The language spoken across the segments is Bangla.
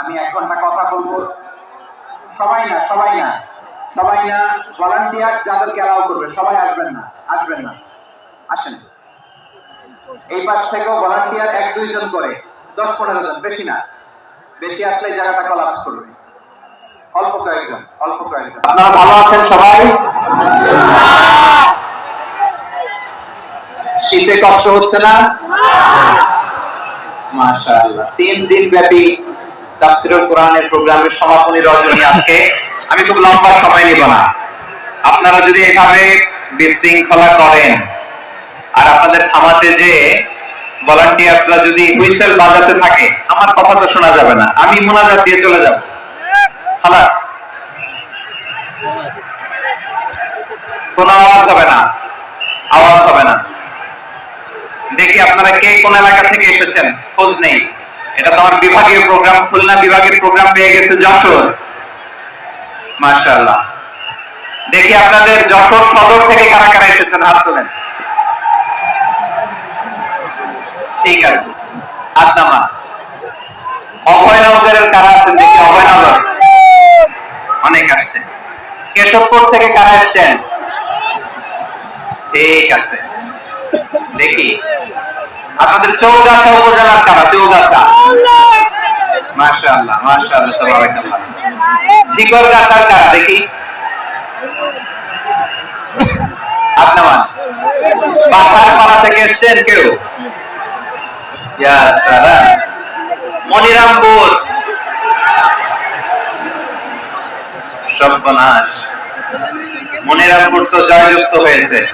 আমি এক ঘণ্টা কথা বলব। সবাই না সবাই না সবাই না ভলান্টিয়ার যাদেরকে অ্যালাউ করবে, সবাই আসবেন না আসবেন না। আসেন। এই পাশ থেকেও ভলান্টিয়ার এক দুইজন করে, দশ পনেরো জন, বেশি না। বেশি আসলে জায়গাটা কলাপস করবে। অল্প কয়েকজন অল্প কয়েকজন। আপনারা ভালো আছেন সবাই? শীতে কষ্ট হচ্ছে না? মাশাআল্লাহ। তিন দিন ব্যাপী তাফসীরুল কোরআনের প্রোগ্রামের সমাপনী রজনী আজকে আমি খুব লম্বা সময় নিব না। আপনারা যদি এভাবে বিশৃঙ্খলা করেন আর আপনাদের থামাতে যে যদি হুইসেল বাজাতে থাকে, আমার কথা তো শোনা যাবে না। আমি মোনাজাত দিয়ে চলে যাব। খালাস। কোন আওয়াজ হবে না? আওয়াজ হবে না। দেখি আপনারা কে কোন এলাকা থেকে এসেছেন? খোঁজ নেই। এটা তো আমার বিভাগীয় প্রোগ্রাম খুলনা বিভাগের প্রোগ্রাম পেয়ে গেছে যশোর। মাশাআল্লাহ। দেখি আপনাদের যশোর সদর থেকে কারা কারা এসেছেন, হাত তোলেন। ঠিক আছে। হাত নামা অভয়নগরের কারা আছেন দেখি, অভয়নগর। অনেক আসছে কেশবপুর থেকে কারা এসছেন? ঠিক আছে। দেখি। আপনাদের চৌগাছা উপজেলার কারা? চৌগাছা। মাশাআল্লাহ মাশাআল্লাহ তাবারাকাল্লাহ। জিকর গাছার কারা? দেখি। আপনার পাথার পাড়া থেকে এসেছেন কেউ? ইয়া সালাম। মনিরামপুর। সর্বনাশ। মনিরামপুর তো জয়যুক্ত হয়েছে।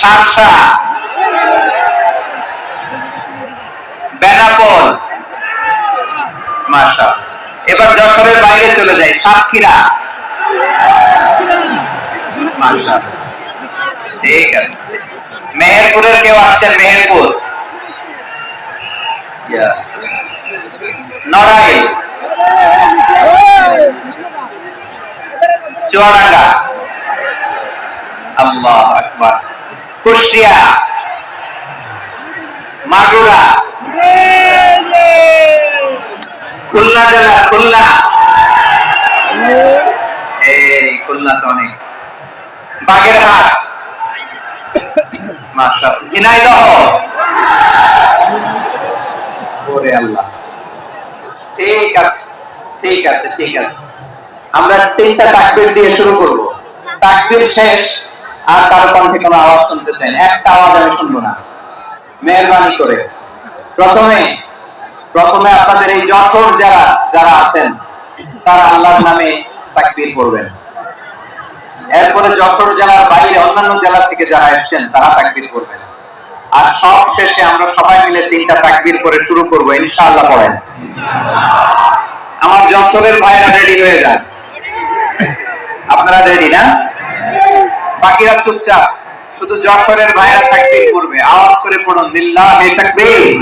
সাতসা বেনাপোল। মাশা এবার যশোরের বাইরে চলে যাই, সাতক্ষীরা। ঠিক আছে। মেহেরপুরের কেউ আসছেন? মেহেরপুর. নড়াইল। চুয়াডাঙ্গা। আল্লাহ কুশিয়া মাগুরা, খুলনা জেলা, খুলনা। এই খুলনা তো অনেক। বাগেরহাট। ঠিক আছে ঠিক আছে ঠিক আছে। আমরা তিনটা তাকবীর দিয়ে শুরু করব। তাকবির শেষ। আর কারও কণ্ঠে কোনো আওয়াজ শুনতে চাই একটা আওয়াজ আমি শুনব না। মেহরবানি করে। প্রথমে প্রথমে আপনাদের এই যশোর যারা যারা আছেন, তারা আল্লাহর নামে তাকবীর করবেন এরপরে যশোর জেলার বাইরে অন্যান্য জেলা থেকে যারা এসেছেন, তারা তাকবীর করবেন আর সব শেষে আমরা সবাই মিলে তিনটা তাকবীর করে শুরু করব, ইনশাআল্লাহ পড়েন। আমার যশোরের ভাইরা রেডি হয়ে যান। আপনারা রেডি না? বাকিরা চুপচাপ। শুধু যশোরের ভাইরা তাকবীর করবে আওয়াজ করে পড়ুন লিল্লাহি তাকবীর।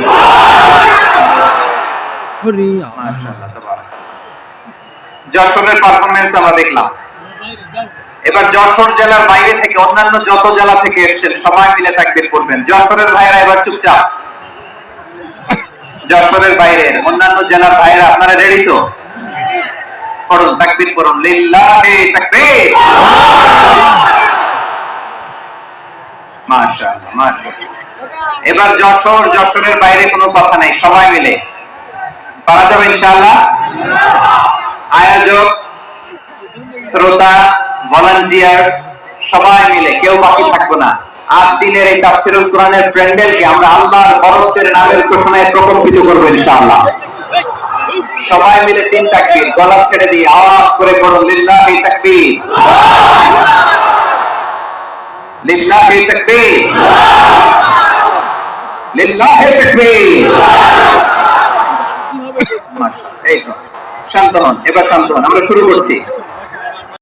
যশোরের পারফরম্যান্স আমরা দেখলাম। এবার যশোর জেলার বাইরে থেকে অন্যান্য যত জেলা থেকে এসেছেন সবাই মিলে তাকবীর করবেন। যশোরের ভাইরা এবার চুপচাপ। যশোরের বাইরে অন্যান্য জেলার ভাইরা আপনারা রেডি তো? করুন তাকবীর করুন লিল্লাহি তাকবীর। এবার যশোর, যশোরের বাইরে কোনো কথা নাই, সবাই মিলে। পারা যাবে ইনশাআল্লাহ? আয়োজক, শ্রোতা ভলান্টিয়ার্স সবাই মিলে, কেউ বাকি থাকব না। আজ দিনের এই তাফসিরুল কোরআনের প্যান্ডেলকে আমরা আল্লাহর বরত্বের নামের ঘোষণায় প্রকম্পিত করব সবাই মিলে তিন তাকবীর গলা ছেড়ে দিয়ে আওয়াজ করে পড়ুন, লিল্লাহি তাকবীর। লিল্লাহি তাকবীর। লিল্লাহি তাকবীর। এই শান্ত হন এবার শান্ত হন আমরা শুরু করছি।